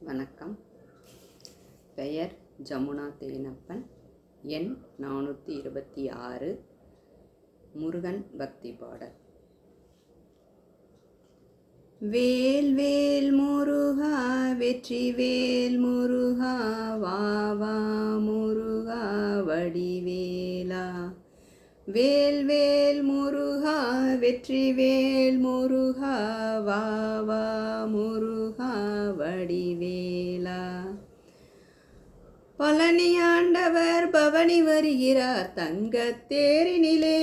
வணக்கம். பெயர் ஜமுனா தேனப்பன். எண் நானூற்றி இருபத்தி ஆறு. முருகன் பக்தி பாடல். வேல் வேல் முருகா வெற்றி வேல் முருகா வா வா முருகா வடிவேலா. வேல் வேல் முருகா வெற்றி வேல் முருகா வாவா முருகா வடிவேலா. பழனி ஆண்டவர் பவனி வருகிறார் தங்கத்தேரினிலே.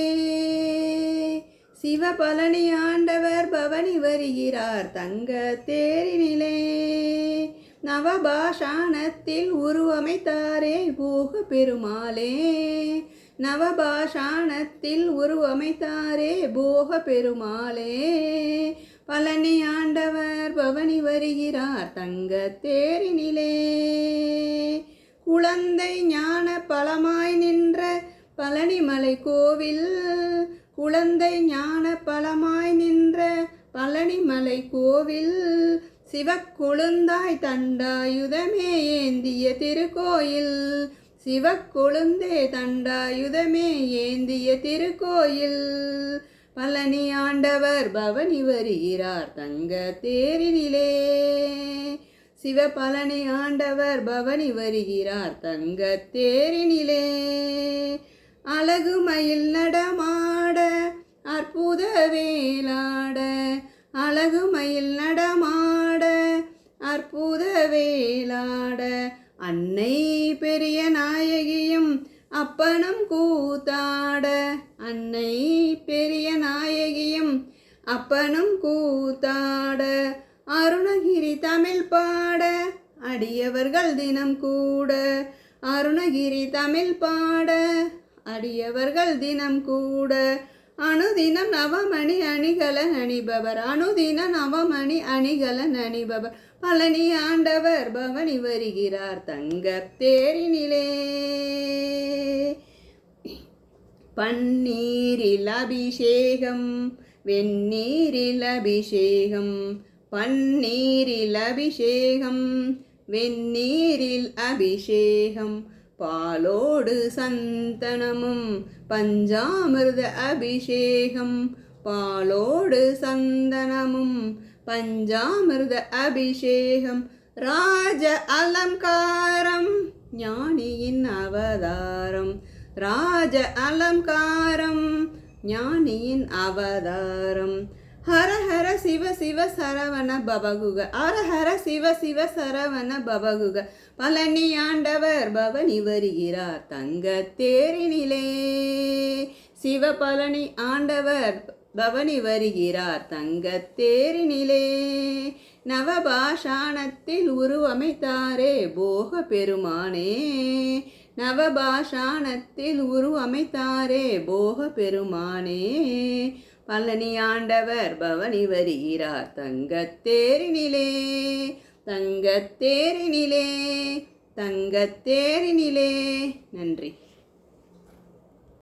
சிவ பழனி ஆண்டவர் பவனி வருகிறார் தங்கத்தேரினிலே. நவபாஷாணத்தில் உருவமைத்தாரே போக பெருமாளே. நவபாஷாணத்தில் உருவமைத்தாரே போக பெருமாளே பழனி ஆண்டவர் பவனி வருகிறார் தங்க தேரினிலே குழந்தை ஞான பழமாய் நின்ற பழனிமலை கோவில் குழந்தை ஞான பழமாய் நின்ற பழனிமலை கோவில் சிவக்குழுந்தாய் தண்டாயுதமே ஏந்திய திருக்கோயில். சிவக்கொழுந்தே தண்டாயுதமே ஏந்திய திருக்கோயில். பழனி ஆண்டவர் பவனி வருகிறார் தங்க தேரினிலே. சிவபழனி ஆண்டவர் பவனி வருகிறார் தங்க தேரினிலே. அழகு மயில் நடமாட அற்புத வேலாட அழகு மயில் நடமாட அற்புத வேலாட அன்னை பெரிய நாயகியும் அப்பனும் கூத்தாட. அன்னை பெரிய நாயகியும் அப்பனும் கூத்தாட. அருணகிரி தமிழ் பாட அடியவர்கள் தினம் கூட. அருணகிரி தமிழ் பாட அடியவர்கள் தினம் கூட. அணுதினம் நவமணி அணிகலன் அணிபவர் அணுதின நவமணி அணிகலன் அணிபவர் பழனி ஆண்டவர் பவனி வருகிறார் தங்க தேரினிலே. பன்னீரில் அபிஷேகம் வெந்நீரில் அபிஷேகம் பன்னீரில் அபிஷேகம் வெந்நீரில் அபிஷேகம். பாலோடு சந்தனமும் பஞ்சாமிர்த அபிஷேகம். பாலோடு சந்தனமும் பஞ்சாமிர்த அபிஷேகம். ராஜ அலங்காரம் ஞானியின் அவதாரம். ராஜ அலங்காரம் ஞானியின் அவதாரம். ஹரஹர சிவ சிவ சரவண பவகுக ஹரஹர சிவ சிவ சரவண பவகுக. பழனி ஆண்டவர் பவனி வருகிறார் தங்க தேரினிலே சிவ பழனி ஆண்டவர் பவனி வருகிறார் தங்க தேரினிலே நவபாஷாணத்தில் உருவமைத்தாரே போக பெருமானே நவபாஷாணத்தில் உருவமைத்தாரே போக பெருமானே பழனி ஆண்டவர் பவனி வருகிறார் தங்கத்தேரினிலே. தங்கத்தேரினிலே தங்கத்தேரினிலே. நன்றி.